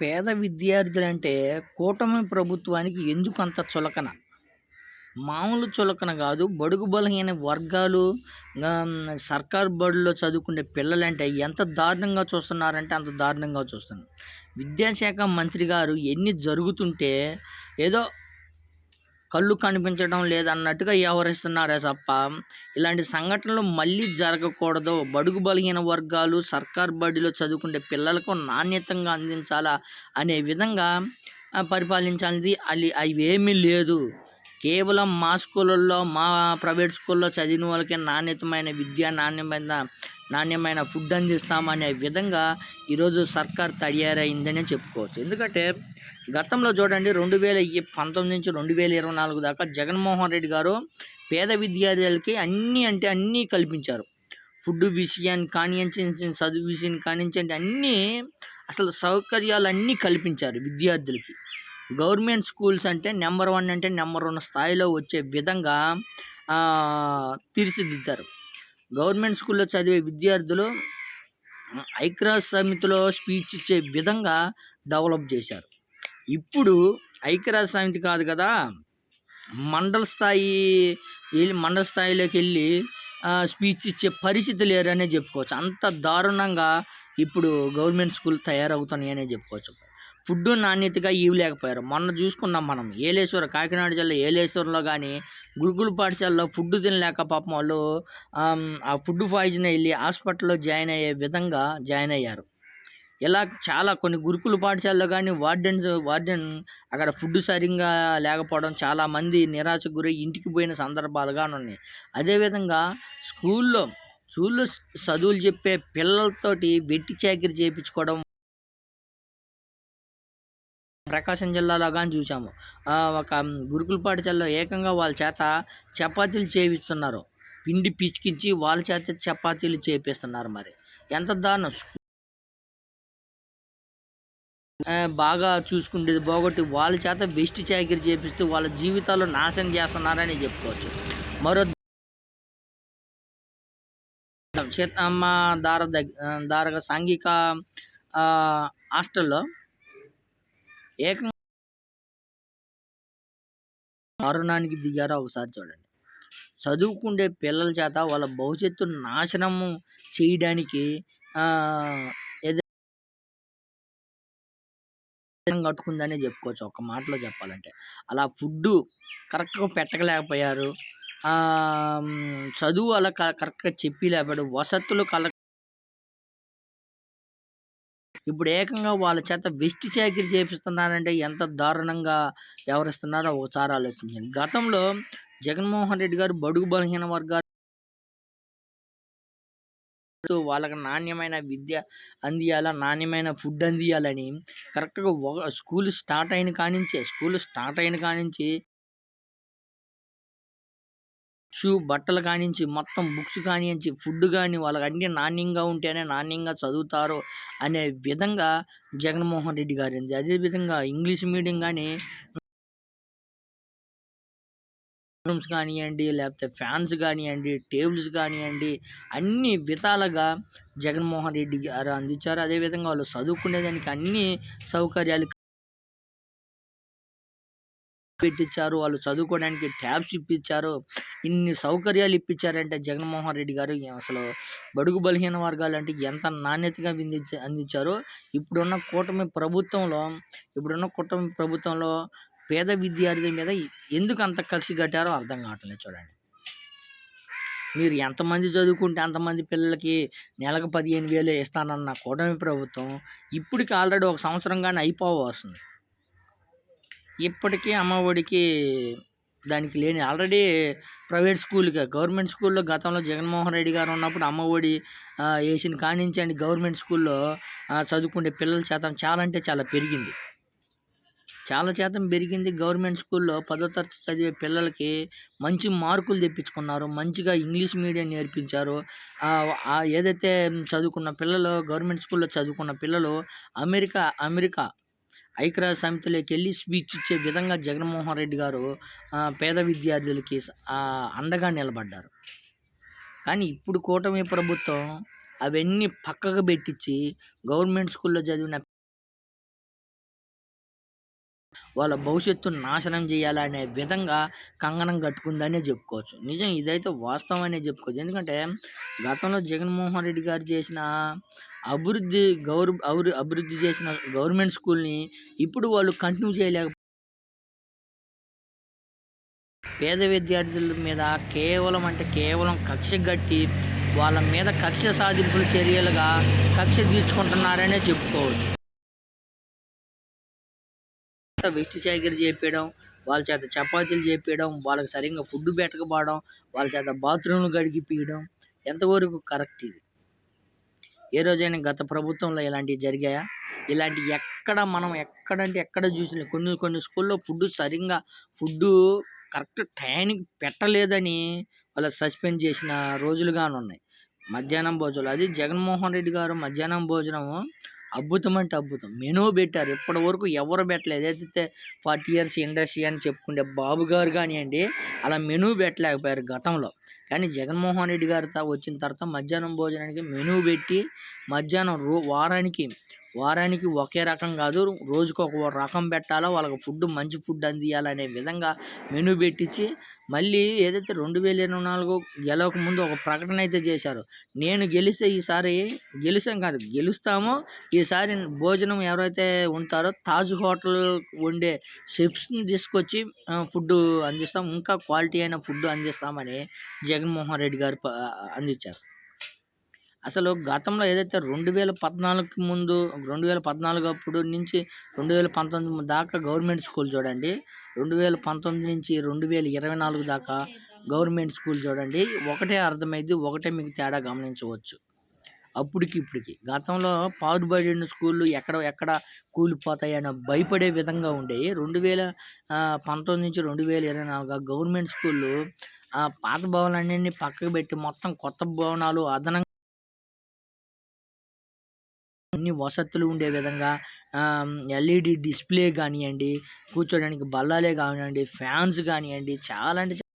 పేద విద్యార్థులంటే కూటమి ప్రభుత్వానికి ఎందుకు అంత చులకన? మామూలు చులకన కాదు. బడుగు బలహీన వర్గాలు సర్కార్ బడుల్లో చదువుకునే పిల్లలంటే ఎంత దారుణంగా చూస్తున్నారంటే అంత దారుణంగా చూస్తున్నారు. విద్యాశాఖ మంత్రి గారు ఎన్ని జరుగుతుంటే ఏదో కళ్ళు కనిపించడం లేదన్నట్టుగా వ్యవహరిస్తున్నారే తప్ప ఇలాంటి సంఘటనలు మళ్ళీ జరగకూడదు. బడుగు బలహీన వర్గాలు సర్కార్ బడిలో చదువుకునే పిల్లలకు నాణ్యతంగా అందించాలా అనే విధంగా పరిపాలించాలి అది అవి ఏమీ లేదు. కేవలం మా స్కూళ్ళల్లో మా ప్రైవేట్ స్కూల్లో చదివిన వాళ్ళకి నాణ్యతమైన విద్య నాణ్యమైన నాణ్యమైన ఫుడ్ అందిస్తామనే విధంగా ఈరోజు సర్కార్ తయారైందని చెప్పుకోవచ్చు. ఎందుకంటే గతంలో చూడండి రెండు వేల పంతొమ్మిది నుంచి రెండు వేల ఇరవై నాలుగు దాకా జగన్మోహన్ రెడ్డి గారు పేద విద్యార్థులకి అన్నీ అంటే అన్నీ కల్పించారు. ఫుడ్ విషయాన్ని కానించి చదువు విషయాన్ని కానించండి అన్నీ అసలు సౌకర్యాలు అన్నీ కల్పించారు విద్యార్థులకి. గవర్నమెంట్ స్కూల్స్ అంటే నెంబర్ వన్ అంటే నెంబర్ వన్ స్థాయిలో వచ్చే విధంగా తీర్చిదిద్దారు. గవర్నమెంట్ స్కూల్లో చదివే విద్యార్థులు ఐక్యరాజ్య సమితిలో స్పీచ్ ఇచ్చే విధంగా డెవలప్ చేశారు. ఇప్పుడు ఐక్యరాజ్య సమితి కాదు కదా మండల స్థాయి వెళ్ళి మండల స్థాయిలోకి వెళ్ళి స్పీచ్ ఇచ్చే పరిస్థితి లేరనే చెప్పుకోవచ్చు. అంత దారుణంగా ఇప్పుడు గవర్నమెంట్ స్కూల్ తయారవుతున్నాయనే చెప్పుకోవచ్చు. ఫుడ్ నాణ్యతగా ఇవ్వలేకపోయారు. మొన్న చూసుకున్నాం మనం. ఏలేశ్వర కాకినాడ జిల్లా ఏలేశ్వరంలో కానీ గురుకుల పాఠశాలలో ఫుడ్ తినలేక పాపం వాళ్ళు ఆ ఫుడ్ పాయిజన్ వెళ్ళి హాస్పిటల్లో జాయిన్ అయ్యే విధంగా జాయిన్ అయ్యారు. ఇలా చాలా కొన్ని గురుకుల పాఠశాలలో కానీ వార్డెన్స్ వార్డెన్ అక్కడ ఫుడ్ సరిగ్గా లేకపోవడం చాలామంది నిరాశకు గురై ఇంటికి పోయిన సందర్భాలుగా ఉన్నాయి. అదేవిధంగా స్కూల్లో స్కూల్లో చదువులు చెప్పే పిల్లలతోటి వెట్టి చాకిరి చేయించుకోవడం ప్రకాశం జిల్లాలో కానీ చూసాము ఒక గురుకుల పాఠశాలలో ఏకంగా వాళ్ళ చేత చపాతీలు చేయిస్తున్నారు. పిండి పిచికించి వాళ్ళ చేత చపాతీలు చేపిస్తున్నారు మరి. ఎంత దారుణం. బాగా చూసుకుండేది బాగొట్టి వాళ్ళ చేత బెస్ట్ చాకరీ చేపిస్తూ వాళ్ళ జీవితాలు నాశనం చేస్తున్నారని చెప్పుకోవచ్చు. మరో సీతమ్మ దార దగ్గ దారగా సాంఘిక హాస్టల్లో ఏకంగా దారుణానికి దిగారో ఒకసారి చూడండి. చదువుకుండే పిల్లల చేత వాళ్ళ భవిష్యత్తు నాశనము చేయడానికి కట్టుకుందనే చెప్పుకోవచ్చు. ఒక మాటలో చెప్పాలంటే. అలా ఫుడ్ కరెక్ట్గా పెట్టకలేకపోయారు చదువు అలా క- కరెక్ట్గా చెప్పి లేకపోయాడు వసతులు కల ఇప్పుడు ఏకంగా వాళ్ళ చేత వెస్ట్ చాకిరి చేపిస్తున్నారంటే ఎంత దారుణంగా వ్యవహరిస్తున్నారో ఒకసారి ఆలోచించండి. గతంలో జగన్మోహన్ రెడ్డి గారు బడుగు బలహీన వర్గాలు వాళ్ళకి నాణ్యమైన విద్య అందియాలా నాణ్యమైన ఫుడ్ అందియాలని కరెక్ట్గా ఒక స్కూల్ స్టార్ట్ అయిన కానించే స్కూల్ స్టార్ట్ అయిన కానించి షూ బట్టలు కానించి మొత్తం బుక్స్ కానించి ఫుడ్ కానీ వాళ్ళకి అన్ని నాణ్యంగా ఉంటేనే నాణ్యంగా చదువుతారు అనే విధంగా జగన్మోహన్ రెడ్డి గారు అదేవిధంగా ఇంగ్లీష్ మీడియం కానీ రూమ్స్ కానివ్వండి లేకపోతే ఫ్యాన్స్ కానివ్వండి టేబుల్స్ కానివ్వండి అన్ని విధాలుగా జగన్మోహన్ రెడ్డి గారు అందించారు. అదేవిధంగా వాళ్ళు చదువుకునేదానికి అన్ని సౌకర్యాలు పెట్టించారు వాళ్ళు చదువుకోవడానికి ట్యాబ్స్ ఇప్పించారు. ఇన్ని సౌకర్యాలు ఇప్పించారంటే జగన్మోహన్ రెడ్డి గారు అసలు బడుగు బలహీన వర్గాలు అంటే ఎంత నాణ్యతగా అందించ అందించారో. ఇప్పుడున్న కూటమి ప్రభుత్వంలో ఇప్పుడున్న కూటమి ప్రభుత్వంలో పేద విద్యార్థుల మీద ఎందుకు అంత కక్షి కట్టారో అర్థం కావట్లేదు చూడండి. మీరు ఎంతమంది చదువుకుంటే అంతమంది పిల్లలకి నెలకు పదిహేను వేలు ఇస్తానన్న కూటమి ప్రభుత్వం ఇప్పటికి ఆల్రెడీ ఒక సంవత్సరం కానీ అయిపోవస్తుంది ఇప్పటికీ అమ్మఒడికి దానికి లేని ఆల్రెడీ ప్రైవేట్ స్కూల్గా గవర్నమెంట్ స్కూల్లో గతంలో జగన్మోహన్ రెడ్డి గారు ఉన్నప్పుడు అమ్మఒడి ఆ, వేసిన కానించండి గవర్నమెంట్ స్కూల్లో చదువుకునే పిల్లల శాతం చాలా అంటే చాలా పెరిగింది. చాలా శాతం పెరిగింది. గవర్నమెంట్ స్కూల్లో పదో తరగతి చదివే పిల్లలకి మంచి మార్కులు తెప్పించుకున్నారు. మంచిగా ఇంగ్లీష్ మీడియం నేర్పించారు. ఆ ఏదైతే చదువుకున్న పిల్లలు గవర్నమెంట్ స్కూల్లో చదువుకున్న పిల్లలు అమెరికా అమెరికా ఐక్యరాజ్య సమితిలోకి వెళ్ళి స్పీచ్ ఇచ్చే విధంగా జగన్మోహన్ రెడ్డి గారు పేద విద్యార్థులకి అండగా నిలబడ్డారు. కానీ ఇప్పుడు కూటమి ప్రభుత్వం అవన్నీ పక్కకు పెట్టించి గవర్నమెంట్ స్కూల్లో చదివిన వాళ్ళ భవిష్యత్తును నాశనం చేయాలనే విధంగా కంగనం కట్టుకుందనే చెప్పుకోవచ్చు. నిజం ఇదైతే వాస్తవం అనే చెప్పుకోవచ్చు. ఎందుకంటే గతంలో జగన్మోహన్ రెడ్డి గారు చేసిన అభివృద్ధి గౌర అభివృ అభివృద్ధి చేసిన గవర్నమెంట్ స్కూల్ని ఇప్పుడు వాళ్ళు కంటిన్యూ చేయలేక పేద విద్యార్థుల మీద కేవలం అంటే కేవలం కక్ష గట్టి వాళ్ళ మీద కక్ష సాధింపుల చర్యలుగా కక్ష తీర్చుకుంటున్నారనే చెప్పుకోవచ్చు. వెస్ట్ చాకరీ చేపించడం వాళ్ళ చేత చపాతీలు చేపించడం వాళ్ళకి సరిగ్గా ఫుడ్ పెట్టకపోవడం వాళ్ళ చేత బాత్రూమ్లు గడిగిపీయడం ఎంతవరకు కరెక్ట్ ఇది? ఏ రోజైనా గత ప్రభుత్వంలో ఇలాంటివి జరిగాయా? ఇలాంటి ఎక్కడ మనం ఎక్కడంటే ఎక్కడ చూసిన కొన్ని కొన్ని స్కూల్లో ఫుడ్ సరిగ్గా ఫుడ్ కరెక్ట్ టైంకి పెట్టలేదని వాళ్ళ సస్పెండ్ చేసిన రోజులుగానే ఉన్నాయి మధ్యాహ్నం భోజనం అది జగన్మోహన్ రెడ్డి గారు మధ్యాహ్నం భోజనం అద్భుతం అంటే అద్భుతం. మెనూ పెట్టారు ఇప్పటి వరకు ఎవరు పెట్టలేదు ఏదైతే ఫార్టీ ఇయర్స్ ఇండస్ట్రీ అని చెప్పుకుంటే బాబు గారు కానివ్వండి అలా మెనూ పెట్టలేకపోయారు గతంలో. కానీ జగన్మోహన్ రెడ్డి గారితో వచ్చిన తర్వాత మధ్యాహ్నం భోజనానికి మెనూ పెట్టి మధ్యాహ్నం రో వారానికి వారానికి ఒకే రకం కాదు రోజుకు ఒక రకం పెట్టాలా వాళ్ళకి ఫుడ్ మంచి ఫుడ్ అందియాలనే విధంగా మెనూ పెట్టించి మళ్ళీ ఏదైతే రెండు వేల ఇరవై నాలుగు గెలవక ముందు ఒక ప్రకటన అయితే చేశారు. నేను గెలిస్తే ఈసారి గెలిచాం కాదు గెలుస్తామో. ఈసారి భోజనం ఎవరైతే ఉంటారో తాజ్ హోటల్ వండే షెఫ్స్ని తీసుకొచ్చి ఫుడ్ అందిస్తాం. ఇంకా క్వాలిటీ అయిన ఫుడ్ అందిస్తామని జగన్మోహన్ రెడ్డి గారు అందించారు. అసలు గతంలో ఏదైతే రెండు వేల పద్నాలుగుకి ముందు రెండు వేల పద్నాలుగు అప్పుడు నుంచి రెండు వేల పంతొమ్మిది దాకా గవర్నమెంట్ స్కూల్ చూడండి రెండు వేల పంతొమ్మిది నుంచి రెండు వేల ఇరవై నాలుగు దాకా గవర్నమెంట్ స్కూల్ చూడండి ఒకటే అర్థమైంది ఒకటే మీకు తేడా గమనించవచ్చు. అప్పటికి ఇప్పటికి. గతంలో పాడుబడిన స్కూళ్ళు ఎక్కడ ఎక్కడ కూలిపోతాయని భయపడే విధంగా ఉండేవి. రెండు వేల పంతొమ్మిది నుంచి రెండు వేల ఇరవై నాలుగు గవర్నమెంట్ స్కూళ్ళు ఆ పాత భవనాలన్నీ పక్కకు పెట్టి మొత్తం కొత్త భవనాలు అదనంగా అన్ని వసతులు ఉండే విధంగా ఎల్ఈడి డిస్ప్లే కానివ్వండి కూర్చోడానికి బల్లలే కానివ్వండి ఫ్యాన్స్ కానివ్వండి చాలా అంటే